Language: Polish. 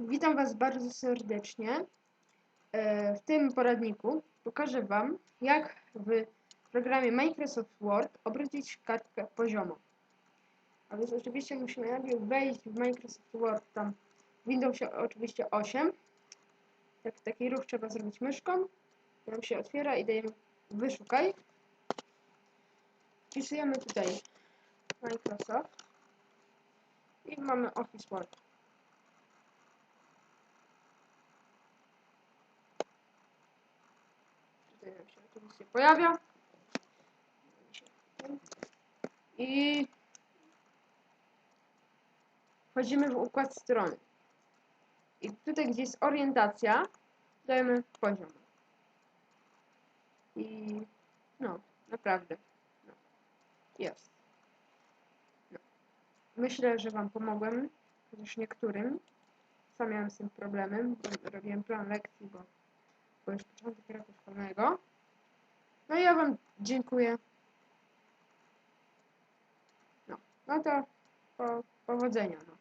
Witam Was bardzo serdecznie. E, W tym poradniku pokażę Wam, jak w programie Microsoft Word obrócić kartkę poziomą. A więc oczywiście musimy najpierw wejść w Microsoft Word, tam w Windowsie oczywiście 8. Tak, taki ruch trzeba zrobić myszką. Nam się otwiera i dajemy wyszukaj. Wpisujemy tutaj Microsoft i mamy Office Word. Tutaj nam się oczywiście pojawia. I wchodzimy w układ strony. I tutaj, gdzie jest orientacja, dajemy poziom. I no, naprawdę. No, jest. No. Myślę, że Wam pomogłem, chociaż niektórym. Sam miałem z tym problemem, robiłem plan lekcji, bo, bo już początek roku szkolnego. No i ja Wam dziękuję. No, no to po, powodzenia. No.